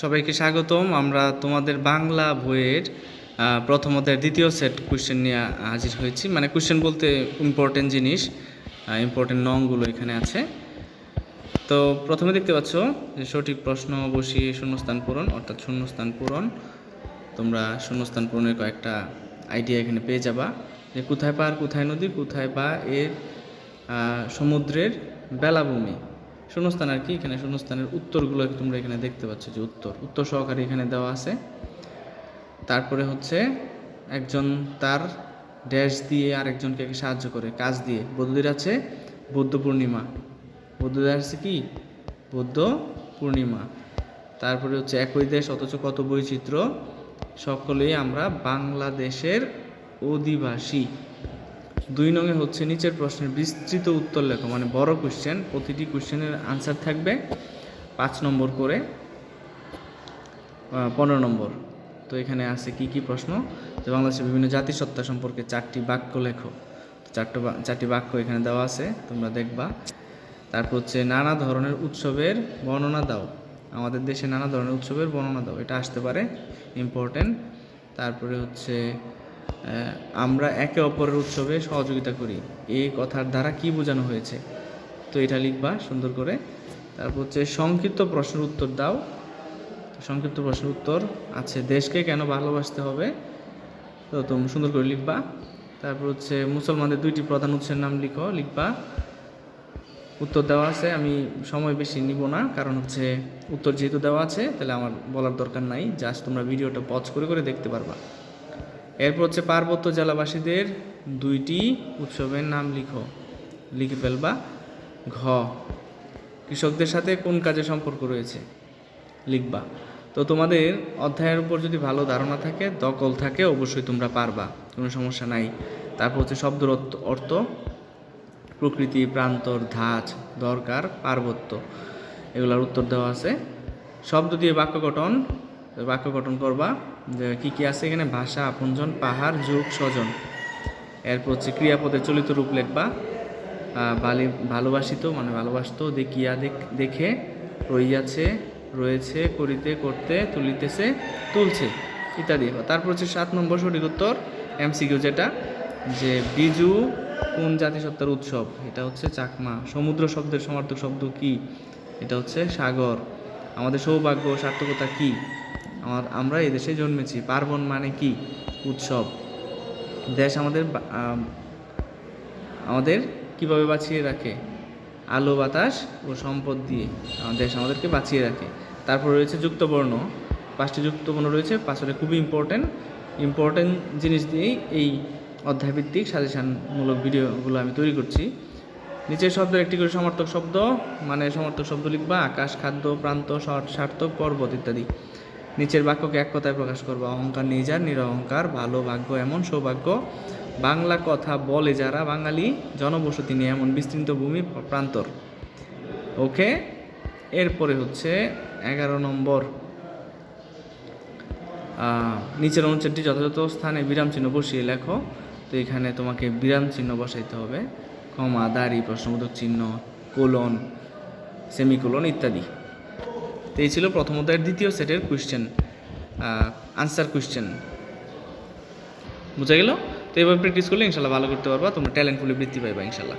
সবাইকে স্বাগতম। আমরা তোমাদের বাংলা বইয়ের আহ, প্রথম অধ্যায়ের দ্বিতীয় সেট কোশ্চেন নিয়ে হাজির হয়েছি। মানে কোয়েশ্চেন বলতে ইম্পর্টেন্ট জিনিস ইম্পর্টেন্ট নংগুলো এখানে আছে। তো প্রথমে দেখতে পাচ্ছ যে সঠিক প্রশ্ন বসিয়ে শূন্যস্থান পূরণ অর্থাৎ শূন্যস্থান পূরণ। তোমরা শূন্যস্থান পূরণের কয়েকটা আইডিয়া এখানে পেয়ে যাবা যে কোথায় পার কোথায় নদী কোথায় বা এর সমুদ্রের বেলাভূমি। শূন্যস্থান আর কি, এখানে শূন্যস্থানের উত্তরগুলো তোমরা এখানে দেখতে পাচ্ছ যে উত্তর। উত্তর সহকারে এখানে দেওয়া আছে। তারপরে হচ্ছে একজন তার ড্যাশ দিয়ে আরেকজনকে সাহায্য করে, কাজ দিয়ে। বৌদ্ধদের আছে বৌদ্ধ পূর্ণিমা। বৌদ্ধদের আছে কি? বৌদ্ধ পূর্ণিমা। তারপরে হচ্ছে একই দেশ, অথচ কত বৈচিত্র্য। সকলেই আমরা বাংলাদেশের অধিবাসী। দুই নঙে হচ্ছে নিচের প্রশ্নের বিস্তৃত উত্তর লেখো মানে বড় কোশ্চেন প্রতিটি কোশ্চেনের আনসার থাকবে পাঁচ নম্বর করে পনেরো নম্বর। তো এখানে আছে কি কি প্রশ্ন? যে বাংলাদেশের বিভিন্ন জাতিসত্তা সম্পর্কে চারটি বাক্য লেখো। চারটো চারটি বাক্য এখানে দেওয়া আছে, তোমরা দেখবা। তারপর হচ্ছে, নানা ধরনের উৎসবের বর্ণনা দাও। আমাদের দেশে নানা ধরনের উৎসবের বর্ণনা দাও, এটা আসতে পারে ইম্পর্টেন্ট তারপরে হচ্ছে আমরা একে অপরের উৎসবে সহযোগিতা করি। এই কথার দ্বারা কি বোঝানো হয়েছে? তো এটা লিখবা সুন্দর করে। তারপর হচ্ছে, সংক্ষিপ্ত প্রশ্নের উত্তর দাও। সংক্ষিপ্ত প্রশ্নের উত্তর আছে, দেশকে কেন ভালোবাসতে হবে? তো তুমি সুন্দর করে লিখবা। তারপর হচ্ছে, মুসলমানদের দুইটি প্রধান উৎসের নাম লিখো, লিখবা। উত্তর দেওয়া আছে, আমি সময় বেশি নিব না, কারণ হচ্ছে উত্তর যেহেতু দেওয়া আছে, তাহলে আমার বলার দরকার নাই। জাস্ট তোমরা ভিডিওটা পজ করে করে দেখতে পারবা। এরপর হচ্ছে পার্বত্য জেলাবাসীদের দুইটি উৎসবের নাম লিখো। লিখে ফেলবা। ঘ। কৃষকদের সাথে কোন কাজে সম্পর্ক রয়েছে? লিখবা। তো তোমাদের অধ্যায়ের উপর যদি ভালো ধারণা থাকে, দখল থাকে, অবশ্যই তোমরা পারবা। কোনো সমস্যা নাই। তারপর হচ্ছে শব্দের অর্থ প্রকৃতি, প্রান্তর, ধাঁচ, দরকার, পার্বত্য। এগুলোর উত্তর দেওয়া আছে। শব্দ দিয়ে বাক্য গঠন বাক্য গঠন করবা। কী কী আছে এখানে? ভাষা, আপনজন, পাহাড়, যুগ, স্বজন। এরপর হচ্ছে ক্রিয়াপদের চলিত রূপ লিখবা বালি, ভালোবাসিত মানে ভালোবাসত, দেখিয়া দেখ- দেখে, রইয়াছে, রয়েছে, করিতে, করতে, তুলিতেছে, তুলছে, ইত্যাদি। তারপর হচ্ছে সাত নম্বর সঠিক উত্তর, এমসিকিউ যেটা, যে বিজু কোন জাতিসত্তার উৎসব? এটা হচ্ছে চাকমা। সমুদ্র শব্দের সমার্থক শব্দ কি? এটা হচ্ছে সাগর। আমাদের সৌভাগ্য সার্থকতা কি? আমার, আমরা এদেশে জন্মেছি। পার্বণ মানে কি? উৎসব। দেশ আমাদের আমাদের কীভাবে বাঁচিয়ে রাখে? আলো, বাতাস ও সম্পদ দিয়ে দেশ আমাদেরকে বাঁচিয়ে রাখে। তারপর রয়েছে যুক্তবর্ণ। পাঁচটি যুক্তবর্ণ রয়েছে। পাঁচটা খুবই ইম্পর্টেন্ট ইম্পর্টেন্ট জিনিস দিয়েই এই অধ্যায়ভিত্তিক সাজেশানমূলক ভিডিওগুলো আমি তৈরি করছি। নিচের শব্দের একটি করে সমর্থক শব্দ মানে সমর্থক শব্দ লিখবা, আকাশ, খাদ্য, প্রান্ত সর- সার্থক পর্বত ইত্যাদি। নিচের বাক্যকে এক কথায় প্রকাশ করবা। অহংকার নিজার নিরহংকার, ভালো ভাগ্য এমন সৌভাগ্য। বাংলা কথা বলে যারা, বাঙালি জনবসতি নিয়ে এমন বিস্তৃত ভূমি প্রান্তর। ওকে? এরপরে হচ্ছে এগারো নম্বর। নিচের অনুচ্ছেদটি যথাযথ স্থানে বিরাম চিহ্ন বসিয়ে লেখো। তো এখানে তোমাকে বিরাম চিহ্ন বসাইতে হবে। কমা দাড়ি, প্রশ্নবোধক চিহ্ন, কোলন, সেমিকোলন ইত্যাদি। তো এই ছিল প্রথম অধ্যায়ের দ্বিতীয় সেটের কোয়েশ্চেন আনসার কোয়েশ্চেন বুঝা গেল? তো এবার প্র্যাকটিস করলে ইনশাল্লাহ ভালো করতে পারবা, তোমরা ট্যালেন্টফুলি বৃদ্ধি পাইবা ইনশাল্লাহ।